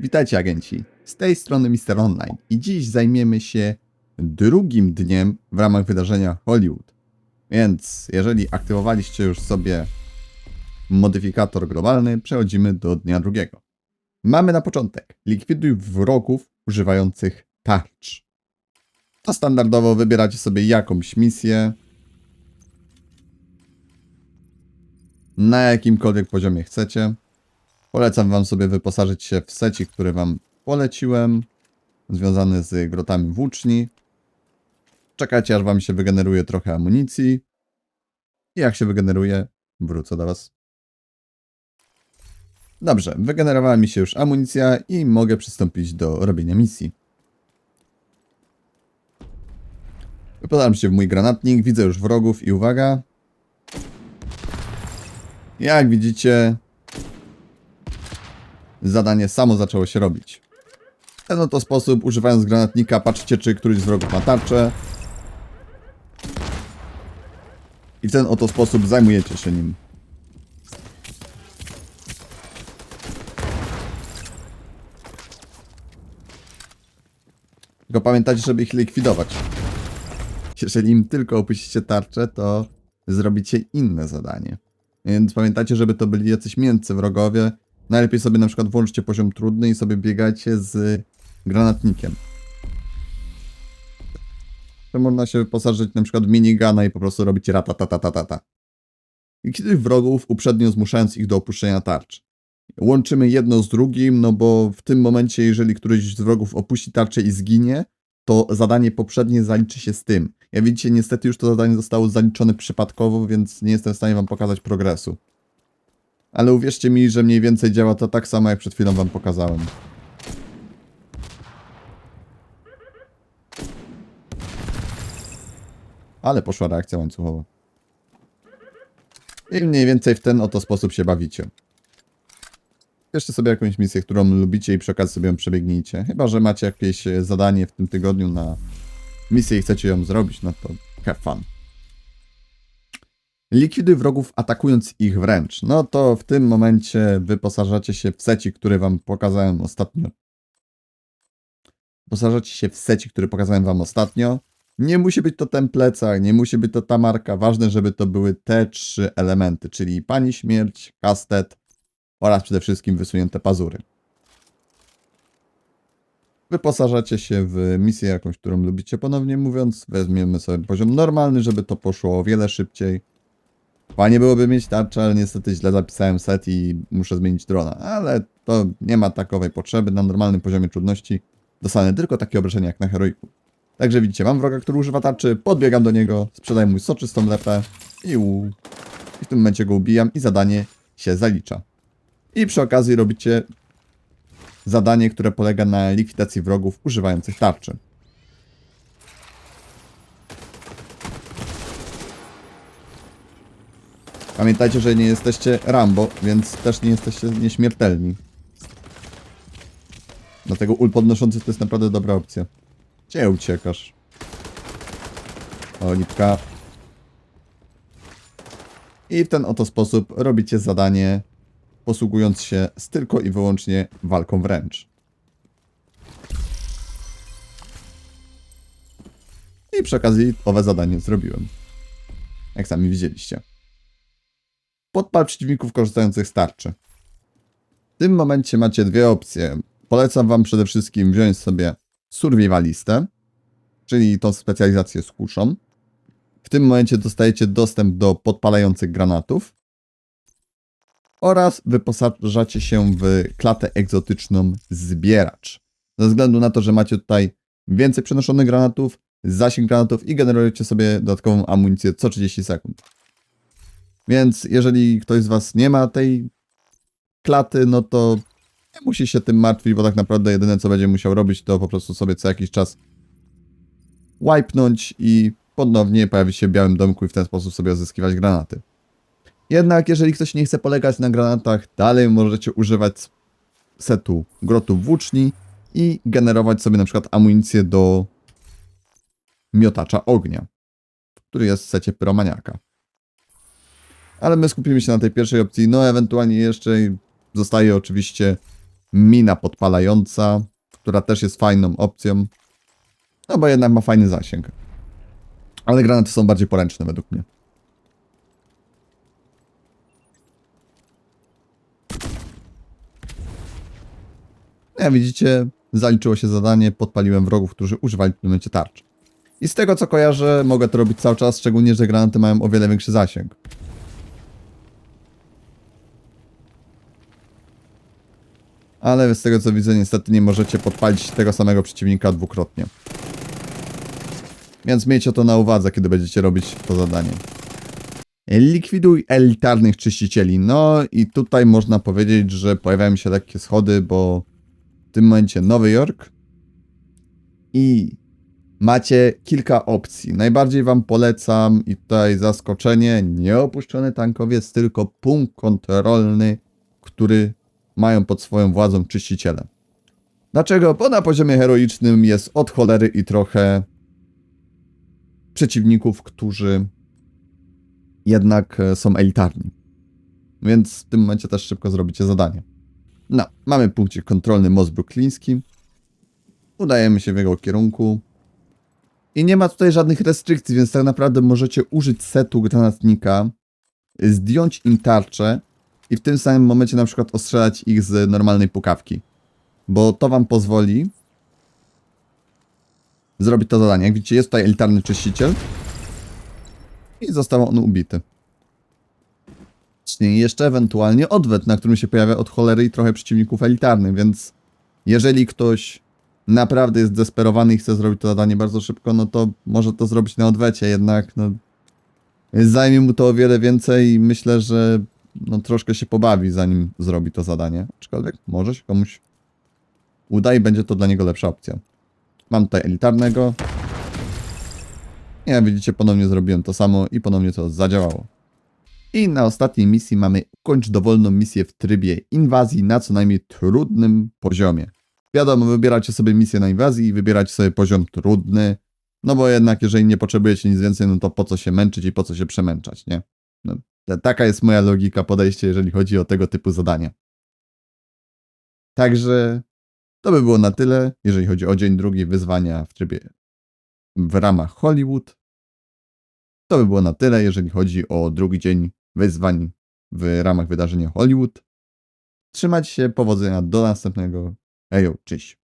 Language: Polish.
Witajcie agenci, z tej strony Mr. Online i dziś zajmiemy się drugim dniem w ramach wydarzenia Hollywood. Więc jeżeli aktywowaliście już sobie modyfikator globalny, przechodzimy do dnia drugiego. Mamy na początek likwiduj wrogów używających tarcz. To standardowo wybieracie sobie jakąś misję na jakimkolwiek poziomie chcecie. Polecam wam sobie wyposażyć się w secik, który wam poleciłem, związany z grotami włóczni. Czekajcie, aż wam się wygeneruje trochę amunicji. I jak się wygeneruje, wrócę do was. Dobrze, wygenerowała mi się już amunicja i mogę przystąpić do robienia misji. Wyposażam się w mój granatnik, widzę już wrogów i uwaga. Jak widzicie, zadanie samo zaczęło się robić. W ten oto sposób, używając granatnika, patrzcie, czy któryś z wrogów ma tarczę. I w ten oto sposób zajmujecie się nim. Tylko pamiętajcie, żeby ich likwidować. Jeżeli im tylko opuścicie tarczę, to zrobicie inne zadanie. Więc pamiętajcie, żeby to byli jacyś miękcy wrogowie. Najlepiej sobie na przykład włączcie poziom trudny i sobie biegajcie z granatnikiem. To można się wyposażyć na przykład w minigana i po prostu robić ratatatatata. Likwiduj wrogów, uprzednio zmuszając ich do opuszczenia tarcz. Łączymy jedno z drugim, no bo w tym momencie, jeżeli któryś z wrogów opuści tarczę i zginie, to zadanie poprzednie zaliczy się z tym. Jak widzicie, niestety już to zadanie zostało zaliczone przypadkowo, więc nie jestem w stanie wam pokazać progresu. Ale uwierzcie mi, że mniej więcej działa to tak samo, jak przed chwilą wam pokazałem. Ale poszła reakcja łańcuchowa. I mniej więcej w ten oto sposób się bawicie. Bierzcie sobie jakąś misję, którą lubicie i przy okazji sobie ją przebiegnijcie. Chyba, że macie jakieś e, zadanie w tym tygodniu na misję i chcecie ją zrobić, no to have fun. Likwiduj wrogów atakując ich wręcz. No to w tym momencie wyposażacie się w seci, który wam pokazałem ostatnio. Wyposażacie się w seci, który pokazałem wam ostatnio. Nie musi być to ten plecak, nie musi być to ta marka. Ważne, żeby to były te trzy elementy, czyli Pani Śmierć, kastet oraz przede wszystkim wysunięte pazury. Wyposażacie się w misję jakąś, którą lubicie ponownie mówiąc. Weźmiemy sobie poziom normalny, żeby to poszło o wiele szybciej. Fajnie byłoby mieć tarczę, ale niestety źle zapisałem set i muszę zmienić drona. Ale to nie ma takowej potrzeby. Na normalnym poziomie trudności dostanę tylko takie obrażenia jak na heroiku. Także widzicie, mam wroga, który używa tarczy, podbiegam do niego, sprzedaję mu soczystą lepę i, u... i w tym momencie go ubijam i zadanie się zalicza. I przy okazji robicie zadanie, które polega na likwidacji wrogów używających tarczy. Pamiętajcie, że nie jesteście Rambo, więc też nie jesteście nieśmiertelni. Dlatego ul podnoszący to jest naprawdę dobra opcja. Gdzie uciekasz? O, lipka. I w ten oto sposób robicie zadanie, posługując się tylko i wyłącznie walką wręcz. I przy okazji owe zadanie zrobiłem. Jak sami widzieliście. Podpal przeciwników korzystających z tarczy. W tym momencie macie dwie opcje. Polecam wam przede wszystkim wziąć sobie survivalistę, czyli tą specjalizację z kuszą. W tym momencie dostajecie dostęp do podpalających granatów oraz wyposażacie się w klatę egzotyczną zbieracz. Ze względu na to, że macie tutaj więcej przenoszonych granatów, zasięg granatów i generujecie sobie dodatkową amunicję co 30 sekund. Więc jeżeli ktoś z Was nie ma tej klaty, no to nie musi się tym martwić, bo tak naprawdę jedyne co będzie musiał robić, to po prostu sobie co jakiś czas wipenąć i ponownie pojawić się w białym domku i w ten sposób sobie uzyskiwać granaty. Jednak jeżeli ktoś nie chce polegać na granatach, dalej możecie używać setu grotów włóczni i generować sobie na przykład amunicję do miotacza ognia, który jest w secie pyromaniaka. Ale my skupimy się na tej pierwszej opcji, no ewentualnie jeszcze zostaje oczywiście mina podpalająca, która też jest fajną opcją. No bo jednak ma fajny zasięg. Ale granaty są bardziej poręczne według mnie. Jak widzicie, zaliczyło się zadanie, podpaliłem wrogów, którzy używali w tym momencie tarcz. I z tego co kojarzę, mogę to robić cały czas, szczególnie, że granaty mają o wiele większy zasięg. Ale z tego co widzę, niestety nie możecie podpalić tego samego przeciwnika dwukrotnie. Więc miejcie to na uwadze, kiedy będziecie robić to zadanie. Likwiduj elitarnych czyścicieli. No i tutaj można powiedzieć, że pojawiają się lekkie schody, bo w tym momencie Nowy Jork i macie kilka opcji. Najbardziej wam polecam i tutaj zaskoczenie, nieopuszczony tankowiec, tylko punkt kontrolny, który mają pod swoją władzą czyściciele. Dlaczego? Bo na poziomie heroicznym jest od cholery i trochę przeciwników, którzy jednak e, są elitarni. Więc w tym momencie też szybko zrobicie zadanie. No, mamy punkcik kontrolny most brukliński. Udajemy się w jego kierunku. I nie ma tutaj żadnych restrykcji, więc tak naprawdę możecie użyć setu granatnika, zdjąć im tarczę i w tym samym momencie na przykład ostrzelać ich z normalnej pukawki. Bo to wam pozwoli zrobić to zadanie. Jak widzicie, jest tutaj elitarny czyściciel i został on ubity. Czyli jeszcze ewentualnie odwet, na którym się pojawia od cholery i trochę przeciwników elitarnych, więc jeżeli ktoś naprawdę jest desperowany i chce zrobić to zadanie bardzo szybko, no to może to zrobić na odwecie, jednak no, zajmie mu to o wiele więcej i myślę, że no, troszkę się pobawi, zanim zrobi to zadanie. Aczkolwiek może się komuś uda i będzie to dla niego lepsza opcja. Mam tutaj elitarnego. Jak widzicie, ponownie zrobiłem to samo i ponownie to zadziałało. I na ostatniej misji mamy ukończ dowolną misję w trybie inwazji na co najmniej trudnym poziomie. Wiadomo, wybieracie sobie misję na inwazji i wybieracie sobie poziom trudny, no bo jednak jeżeli nie potrzebujecie nic więcej, no to po co się męczyć i po co się przemęczać, nie? No, taka jest moja logika podejście, jeżeli chodzi o tego typu zadania. Także to by było na tyle, jeżeli chodzi o dzień drugi wyzwania w trybie w ramach Hollywood. To by było na tyle, jeżeli chodzi o drugi dzień wyzwań w ramach wydarzenia Hollywood. Trzymajcie się, powodzenia do następnego. Ejo, cześć.